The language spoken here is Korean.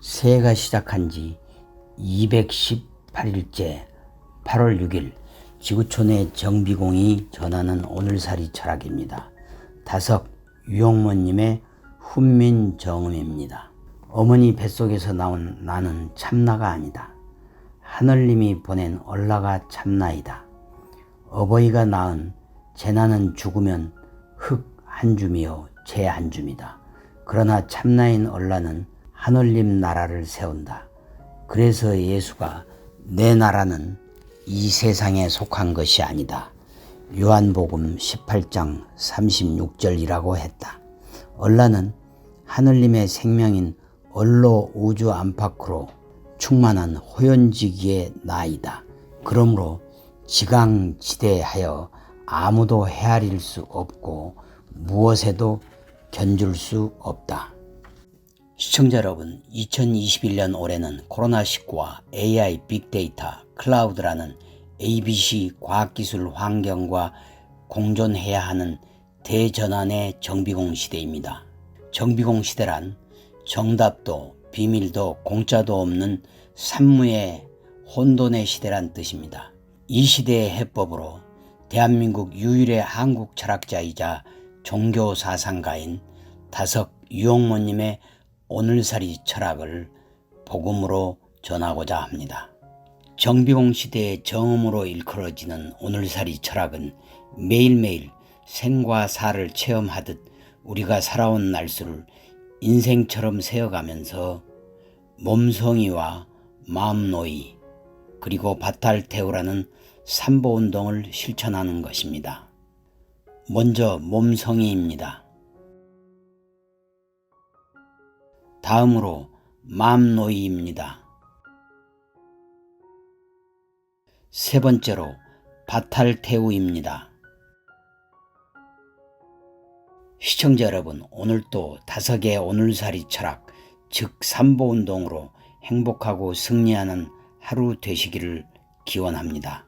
새해가 시작한 지 218일째 8월 6일 지구촌의 정비공이 전하는 오늘살이 철학입니다. 다석 유영모님의 훈민정음입니다. 어머니 뱃속에서 나온 나는 참나가 아니다. 하늘님이 보낸 얼라가 참나이다. 어버이가 낳은 제 나는 죽으면 흙 한 줌이요 재 한 줌이다. 그러나 참나인 얼라는 하늘님 나라를 세운다. 그래서 예수가 내 나라는 이 세상에 속한 것이 아니다. 요한복음 18장 36절이라고 했다. 얼라는 하늘님의 생명인 얼로 우주 안팎으로 충만한 호연지기의 나이다. 그러므로 지강지대하여 아무도 헤아릴 수 없고 무엇에도 견줄 수 없다. 시청자 여러분, 2021년 올해는 코로나19와 AI, 빅데이터, 클라우드라는 ABC 과학기술 환경과 공존해야 하는 대전환의 정비공 시대입니다. 정비공 시대란 정답도 비밀도 공짜도 없는 산무의 혼돈의 시대란 뜻입니다. 이 시대의 해법으로 대한민국 유일의 한국 철학자이자 종교 사상가인 다석 유용모님의 오늘살이 철학을 복음으로 전하고자 합니다. 정비공 시대의 정음으로 일컬어지는 오늘살이 철학은 매일매일 생과 사를 체험하듯 우리가 살아온 날수를 인생처럼 세어가면서 몸성이와 마음노이 그리고 바탈테오라는 삼보운동을 실천하는 것입니다. 먼저 몸성이입니다. 다음으로 마음노이입니다. 세 번째로 바탈테우입니다. 시청자 여러분, 오늘도 다섯의 오늘살이 철학, 즉 삼보운동으로 행복하고 승리하는 하루 되시기를 기원합니다.